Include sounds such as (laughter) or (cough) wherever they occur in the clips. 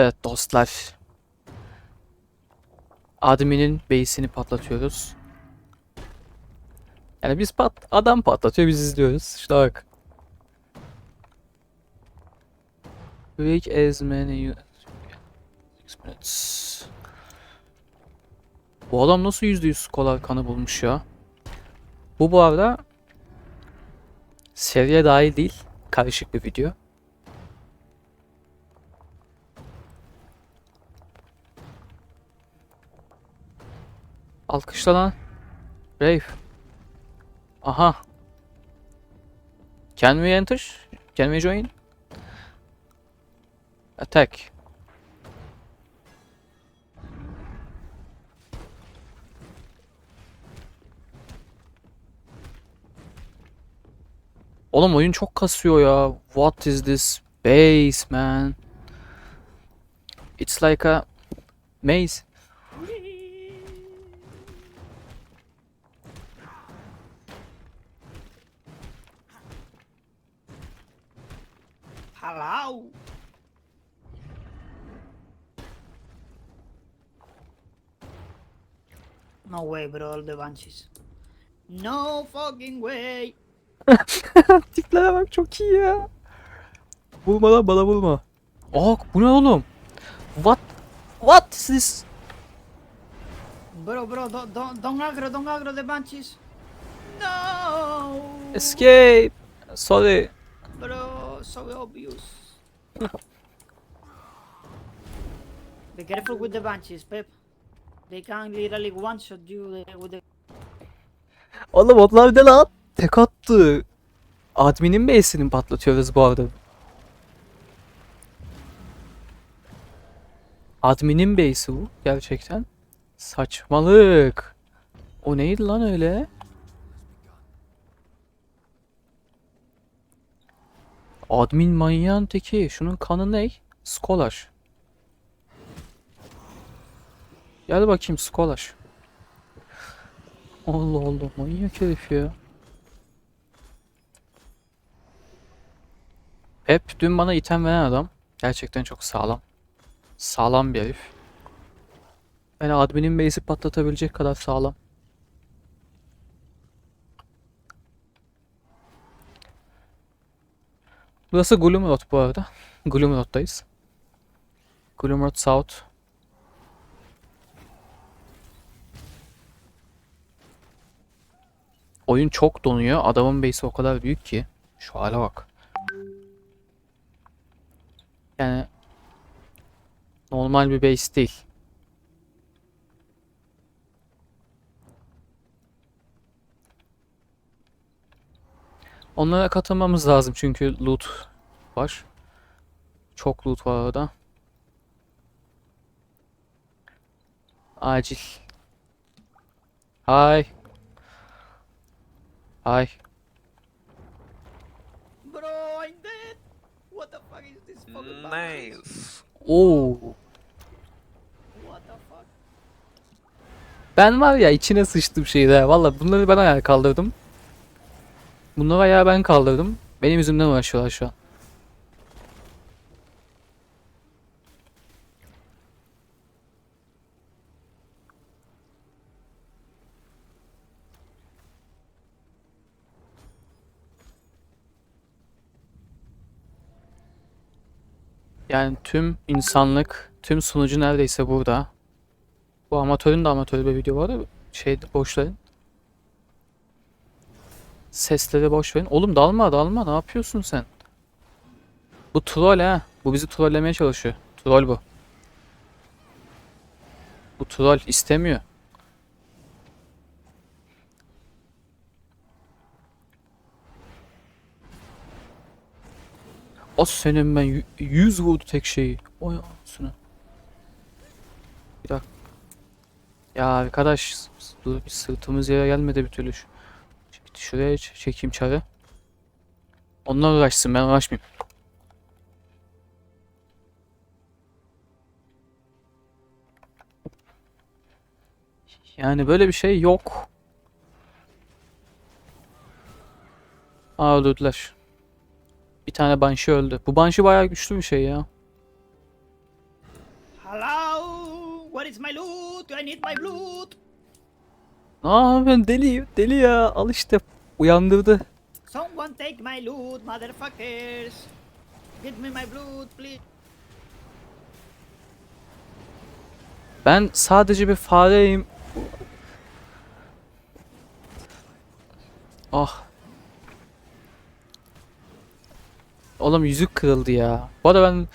Evet dostlar. Admin'in base'ini patlatıyoruz. Yani biz pat adam patlatıyor biz izliyoruz. İşte bak. Break as many minutes. Bu adam nasıl %100 kolar kanı bulmuş ya? Bu bu arada seriye dahil değil. Karışık bir video. Alkışla lan. Brave. Aha. Can we enter? Can we join? Attack. Oğlum oyun çok kasıyor ya. What is this base man? It's like a maze. Hello. No way, bro, all the bunches. No fucking way. (laughs) Tiplere bak çok iyi ya. Vurma lan bana vurma. Aa bu ne oğlum? What? What is this? Bro, bro, don't, don't, don't aggro, don't aggro the bunches. No. Escape. Sorry. Bro, so obvious. (laughs) Be careful with the bunches, Pep. They can literally one-shot you uh, with the... Oğlum onlar ne lan? Tek attı. Admin'in base'ini patlatıyoruz bu arada. Admin'in base'i bu gerçekten. Saçmalık. O neydi lan öyle? Admin manyağın teki. Şunun kanı ne? Scholar. Gel bakayım Scholar. Allah Allah manyak herif ya. Hep dün bana item veren adam. Gerçekten çok sağlam. Sağlam bir herif. Yani adminin base'i patlatabilecek kadar sağlam. Burası Gloomrot bu arada. Gloomrot'tayız. Gloomrot South. Oyun çok donuyor. Adamın base'i o kadar büyük ki. Şu hale bak. Yani normal bir base değil. Onlara katılmamız lazım çünkü loot var. Çok loot var orada. Acil. Hi. Hi. Bro, I'm dead. What the fuck is this fucking? Nice. Oo. What the fuck? Ben var ya içine sıçtım şeyde. Valla bunları ben ayağa kaldırdım. Bunları ayağa ben kaldırdım. Benim yüzümden uğraşıyorlar şu an. Yani tüm insanlık, tüm sunucu neredeyse burada. Bu amatörün de amatör bir video var şey boş verin. Sesleri boş verin. Oğlum dalma dalma ne yapıyorsun sen? Bu troll ha. Bu bizi trollemeye çalışıyor. Troll bu. Bu troll istemiyor. O senin ben yü- yüz vurdu tek şeyi. Oy anasını. Bir dakika. Ya arkadaş dur bir sırtımız yere gelmedi bir türlü. Ş- Şuraya çekeyim çarı. Onlar uğraşsın ben uğraşmayayım. Yani böyle bir şey yok. Aa öldürdüler. Bir tane Banshee öldü. Bu Banshee bayağı güçlü bir şey ya. Hello? Where is my loot? I need my loot. Ne yapıyorsun deli deli ya al işte uyandırdı. Someone take my loot, motherfuckers. Give me my loot, please. Ben sadece bir fareyim. Ah. Oğlum yüzük kırıldı ya. Bu arada ben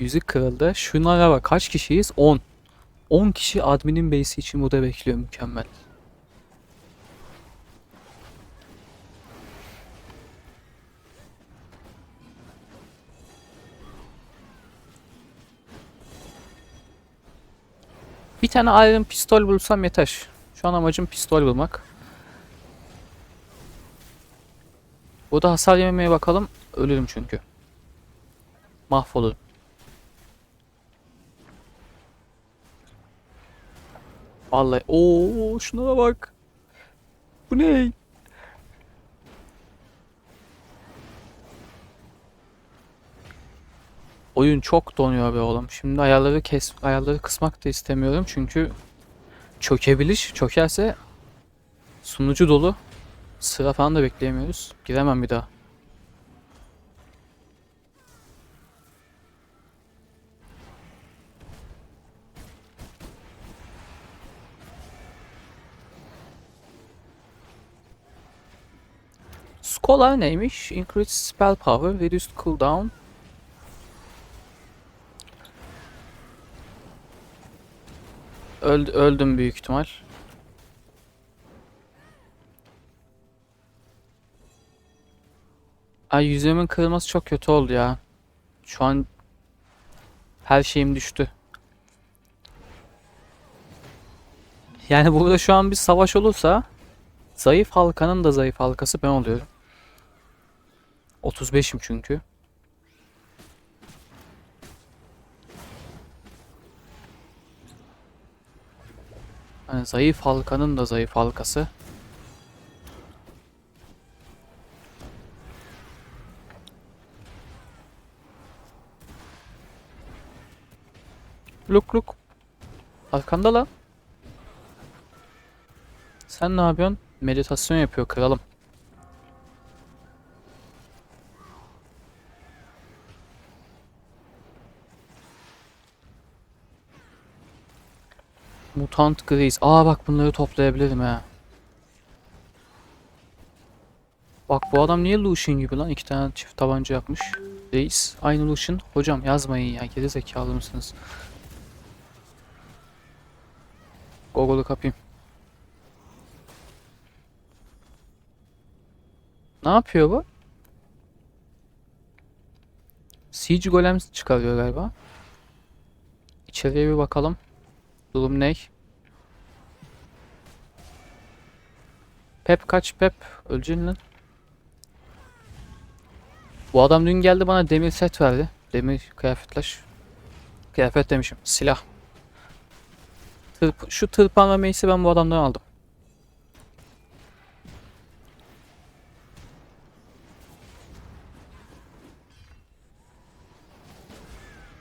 yüzük kırıldı. Şunlara bak kaç kişiyiz? 10. 10 kişi adminin base'i için burada bekliyor mükemmel. Bir tane iron pistol bulsam yeter. Şu an amacım pistol bulmak. Burada hasar yememeye bakalım. Ölürüm çünkü. Mahvolurum. Vallahi ooo şuna bak. Bu ne? Oyun çok donuyor be oğlum. Şimdi ayarları kes ayarları kısmak da istemiyorum çünkü çökebilir. Çökerse sunucu dolu. Sıra falan da bekleyemiyoruz. Giremem bir daha. Scholar neymiş? Increase spell power, reduced cooldown. Öld öldüm büyük ihtimal. Ay yüzümün kırılması çok kötü oldu ya. Şu an her şeyim düştü. Yani burada şu an bir savaş olursa zayıf halkanın da zayıf halkası ben oluyorum. 35'im çünkü. Yani zayıf halkanın da zayıf halkası. Luk luk. Arkanda lan. Sen ne yapıyorsun? Meditasyon yapıyor kralım. Mutant Grease. Aa bak bunları toplayabilirim ha. Bak bu adam niye Lucian gibi lan? İki tane çift tabanca yapmış. Reis. Aynı Lucian. Hocam yazmayın ya. Geri zekalı mısınız? Google'u kapayım. Ne yapıyor bu? Siege Golem çıkarıyor galiba. İçeriye bir bakalım. Durum ne? Pep kaç Pep? Öleceksin lan. Bu adam dün geldi bana demir set verdi. Demir kıyafetler. Kıyafet demişim. Silah. Tırp şu tırpan ve meysi ben bu adamdan aldım.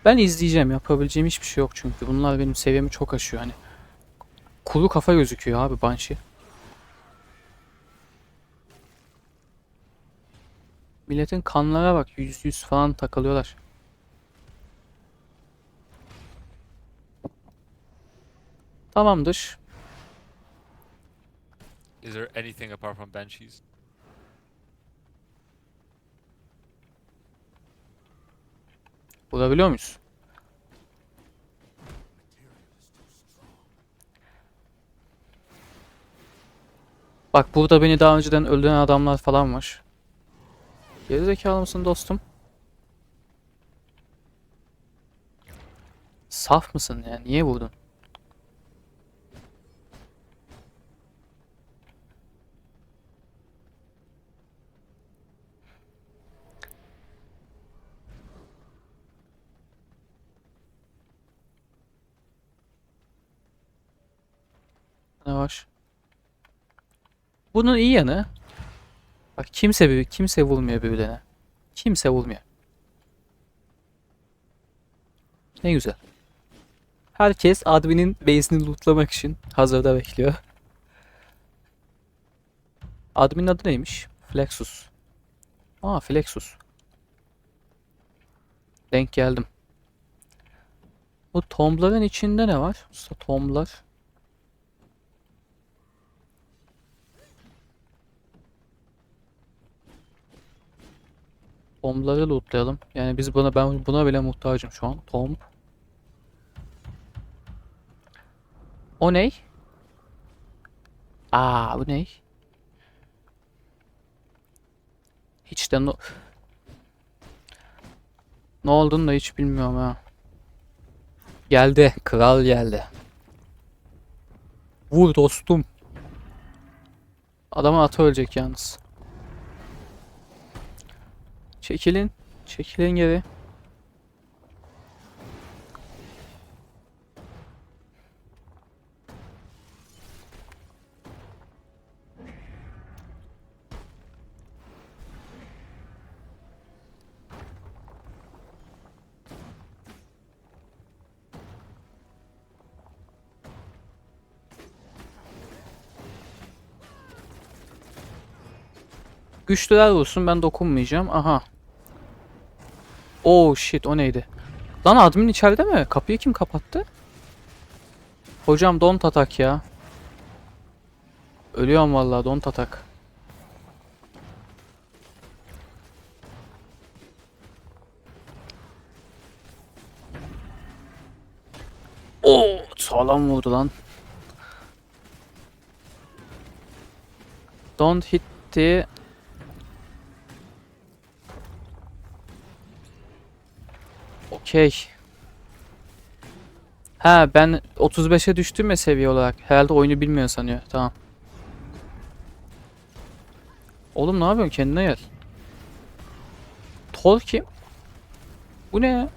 Ben izleyeceğim. Yapabileceğim hiçbir şey yok çünkü. Bunlar benim seviyemi çok aşıyor hani. Kuru kafa gözüküyor abi Banshee. Milletin kanlara bak. Yüz yüz falan takılıyorlar. Tamamdır. Is there anything apart from banshees? Bulabiliyor muyuz? Bak burada beni daha önceden öldüren adamlar falan var. Gerizekalı mısın dostum? Saf mısın ya? Niye vurdun? Var? Bunun iyi yanı. Bak kimse bir kimse vurmuyor birbirine. Kimse vurmuyor. Ne güzel. Herkes adminin base'ini lootlamak için hazırda bekliyor. Adminin adı neymiş? Flexus. Aa Flexus. Denk geldim. Bu tombların içinde ne var? Usta Tombları lootlayalım. Yani biz buna ben buna bile muhtacım şu an. Tomb. O ney? Aa bu ney? Hiç de no... Ne olduğunu da hiç bilmiyorum ha. Geldi. Kral geldi. Vur dostum. Adama atı ölecek yalnız. Çekilin. Çekilin geri. Güçlüler olsun ben dokunmayacağım. Aha. Oh shit o neydi? Lan admin içeride mi? Kapıyı kim kapattı? Hocam don't atak ya. Ölüyorum vallahi don't atak. Oo, sağlam vurdu lan. Don't hit the Okey. Ha ben 35'e düştüm ya seviye olarak. Herhalde oyunu bilmiyor sanıyor. Tamam. Oğlum ne yapıyorsun? Kendine gel. Thor kim? Bu ne ya?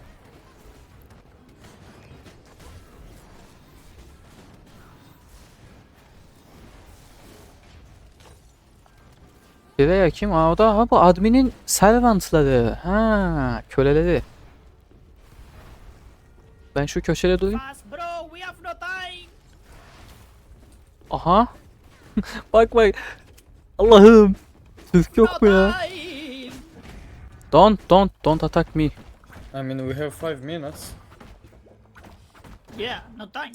Bireya kim? Aa o da ha, bu adminin servantları. Ha, köleleri. Ben şu köşede durayım. Aha. (laughs) bak bak. Allah'ım. Türk yok mu ya? Don't don't don't attack me. I mean, we have five minutes. Yeah, no time.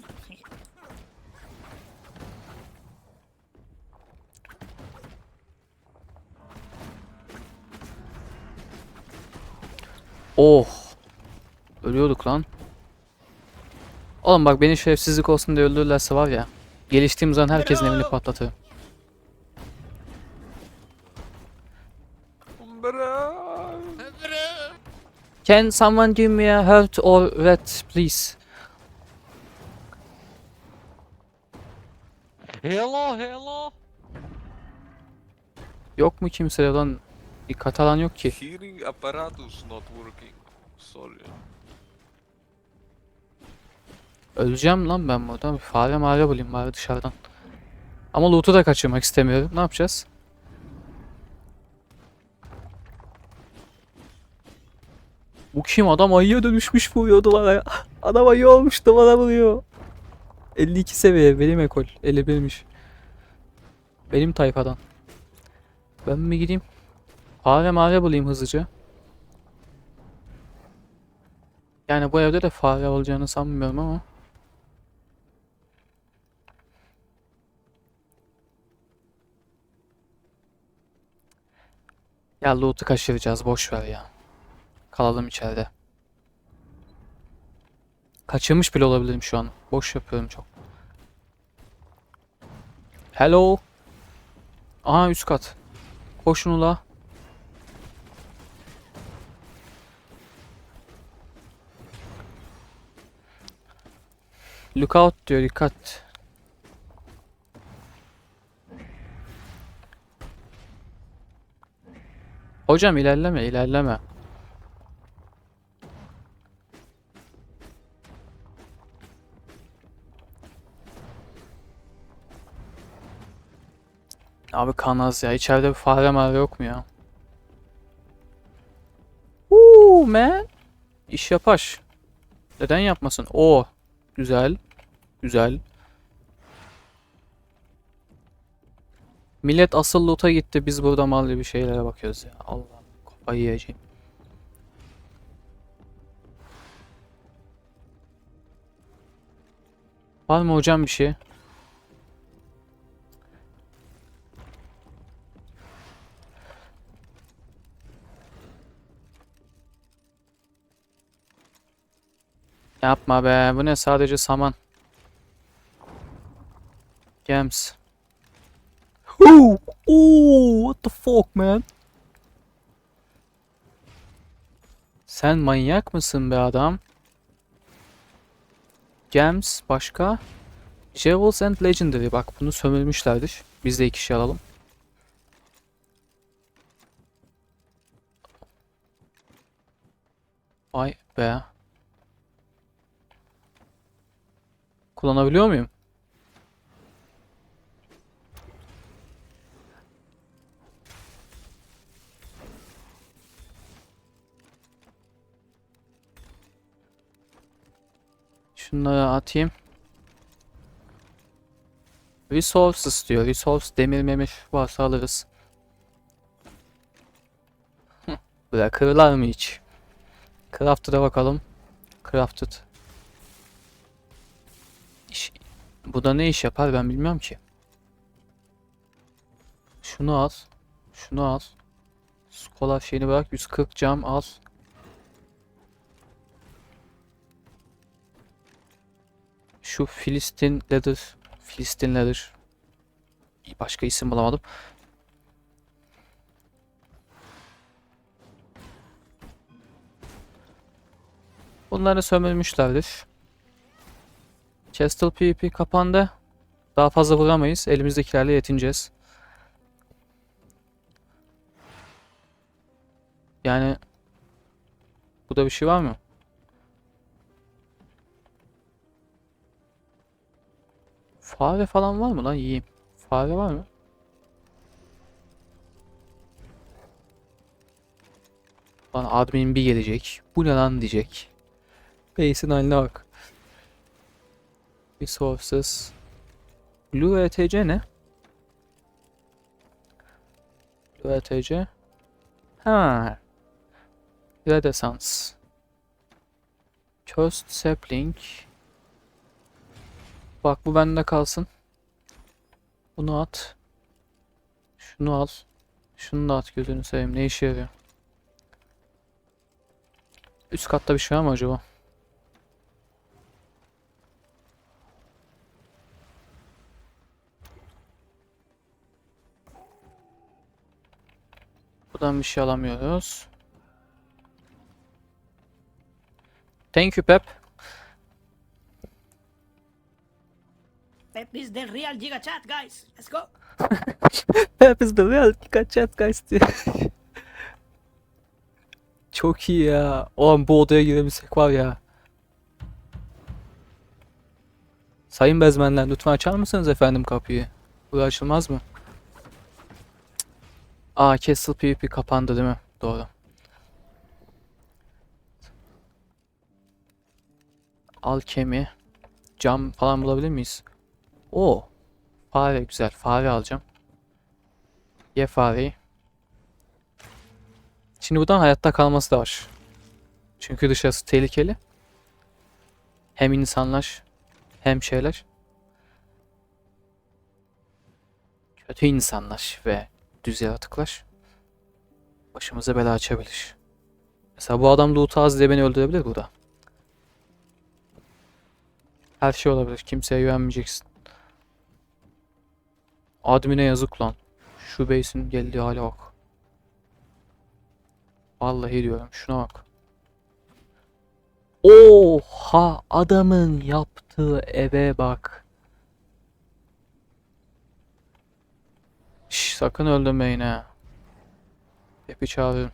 Oh. Ölüyorduk lan. Oğlum bak beni şerefsizlik olsun diye öldürürlerse var ya. Geliştiğim zaman herkesin evini patlatırım. Can someone give me a heart or red please? Hello, hello. Yok mu kimse lan? Bir Katalan yok ki. Hearing apparatus not working. Sorry. Öleceğim lan ben burada. Bir fare mağara bulayım bari dışarıdan. Ama loot'u da kaçırmak istemiyorum. Ne yapacağız? Bu kim? Adam ayıya dönüşmüş vuruyor duvara. Adam ayı olmuş duvara vuruyor. 52 seviye benim ekol. 51'miş. Benim tayfadan. Ben mi gideyim? Fare mağara bulayım hızlıca. Yani bu evde de fare olacağını sanmıyorum ama. Ya loot'u kaçıracağız boş ver ya. Kalalım içeride. Kaçırmış bile olabilirim şu an. Boş yapıyorum çok. Hello. Aha üst kat. Koşun ula. Lookout diyor dikkat. Hocam ilerleme ilerleme. Abi kanaz ya içeride bir fare mağara yok mu ya? Uuu man. İş yapar. Neden yapmasın? O güzel. Güzel. Millet asıl loot'a gitti. Biz burada mal bir şeylere bakıyoruz ya. Allah'ım kafayı yiyeceğim. Var mı hocam bir şey? Yapma be. Bu ne? Sadece saman. Gems. Ooh, ooh, what the fuck man? Sen manyak mısın be adam? Gems başka? Jewels and Legendary. Bak bunu sömürmüşlerdir. Biz de iki kişi alalım. Vay be. Kullanabiliyor muyum? Şunları atayım. Resources diyor. Resource demir memir varsa alırız. (laughs) Bırakırlar mı hiç? Crafted'a bakalım. Crafted. İş, bu da ne iş yapar ben bilmiyorum ki. Şunu al. Şunu al. Scholar şeyini bırak. 140 cam al. Şu Filistin Leather. Filistin Leather. Başka isim bulamadım. Bunları sömürmüşlerdir. Chestal PvP kapandı. Daha fazla vuramayız. Elimizdekilerle yetineceğiz. Yani burada bir şey var mı? Fare falan var mı lan? Yiyeyim. Fare var mı? Lan admin bir gelecek. Bu ne lan diyecek. Base'in haline bak. Resources. Blue ETC ne? Blue ETC. Ha. Renaissance. Cursed Sapling. Bak bu bende kalsın. Bunu at. Şunu al. Şunu da at gözünü seveyim. Ne işe yarıyor? Üst katta bir şey var mı acaba? Buradan bir şey alamıyoruz. Thank you Pep. Pep is the real Giga Chat, guys. Let's go. Pep is the real Giga Chat guys. (laughs) Çok iyi ya. Oğlum bu odaya girebilsek var ya. Sayın bezmenler lütfen açar mısınız efendim kapıyı? Bu açılmaz mı? Aa Castle PvP kapandı değil mi? Doğru. Alkemi. Cam falan bulabilir miyiz? Oo. Fare güzel. Fare alacağım. Ye fareyi. Şimdi buradan hayatta kalması da var. Çünkü dışarısı tehlikeli. Hem insanlar hem şeyler. Kötü insanlar ve düz yaratıklar başımıza bela açabilir. Mesela bu adam loot az diye beni öldürebilir burada. Her şey olabilir. Kimseye güvenmeyeceksin. Admin'e yazık lan. Şu base'in geldiği hale bak. Vallahi diyorum şuna bak. Oha adamın yaptığı eve bak. Şş, sakın öldürmeyin ha. Hepi çağırıyorum.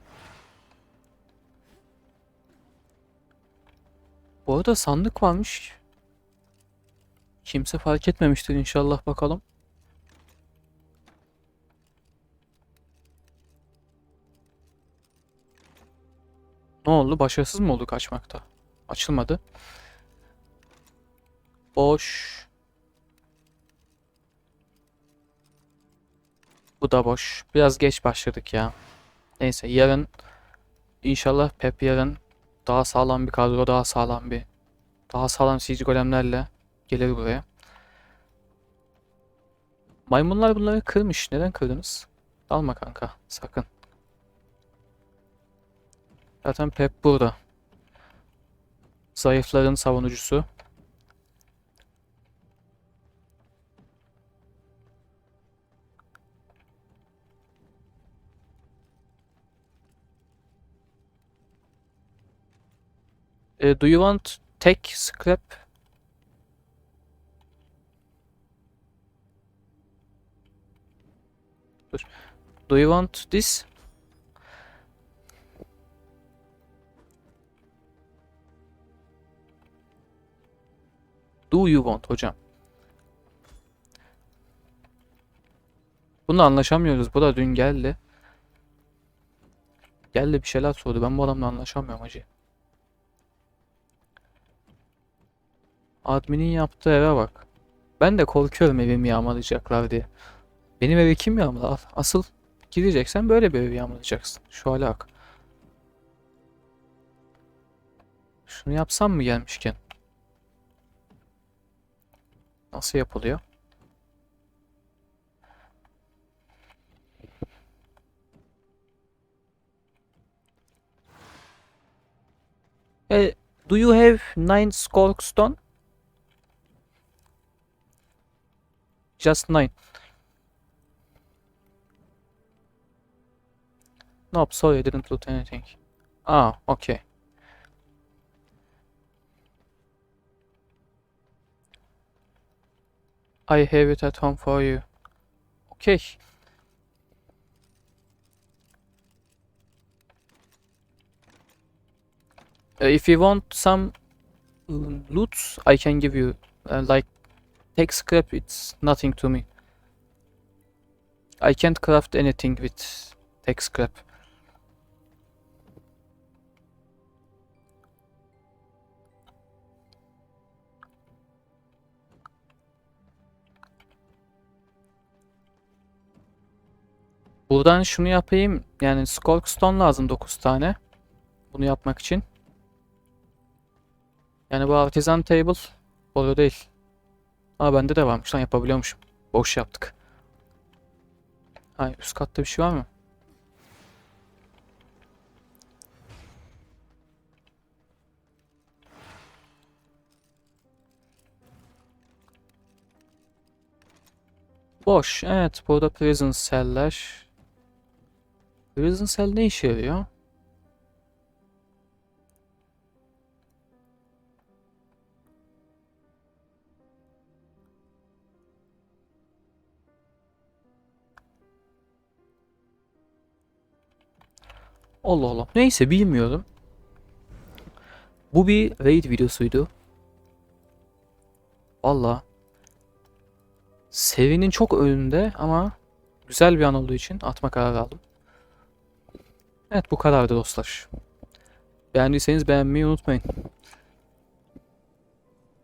Bu arada sandık varmış. Kimse fark etmemiştir inşallah bakalım. Ne oldu? Başarısız mı olduk açmakta? Açılmadı. Boş. Bu da boş. Biraz geç başladık ya. Neyse yarın inşallah Pep yarın daha sağlam bir kadro, daha sağlam bir daha sağlam siege golemlerle gelir buraya. Maymunlar bunları kırmış. Neden kırdınız? Alma kanka. Sakın. Zaten Pep burada. Zayıfların savunucusu. Uh, do you want tech scrap? Dur. Do you want this? Do you want hocam? Bununla anlaşamıyoruz. Bu da dün geldi. Geldi bir şeyler sordu. Ben bu adamla anlaşamıyorum hacı. Admin'in yaptığı eve bak. Ben de korkuyorum evimi yağmalayacaklar diye. Benim evi kim yağmalar? Asıl gireceksen böyle bir evi yağmalayacaksın. Şu hale bak. Şunu yapsam mı gelmişken? Nasıl yapılıyor? Eh, do you have nine skorkstone? Just nine. Nope, sorry, I didn't loot anything. Ah, okay. I have it at home for you. Okay. Uh, if you want some loot, I can give you. Uh, like, take scrap, it's nothing to me. I can't craft anything with take scrap. Buradan şunu yapayım. Yani Skorkstone lazım 9 tane. Bunu yapmak için. Yani bu artisan table oluyor değil. Aa bende de varmış lan yapabiliyormuşum. Boş yaptık. Ay üst katta bir şey var mı? Boş. Evet burada prison cell'ler. Prison cell ne işe yarıyor? Allah Allah. Neyse bilmiyorum. Bu bir raid videosuydu. Valla. Serinin çok önünde ama güzel bir an olduğu için atma kararı aldım. Evet bu kadardı dostlar. Beğendiyseniz beğenmeyi unutmayın.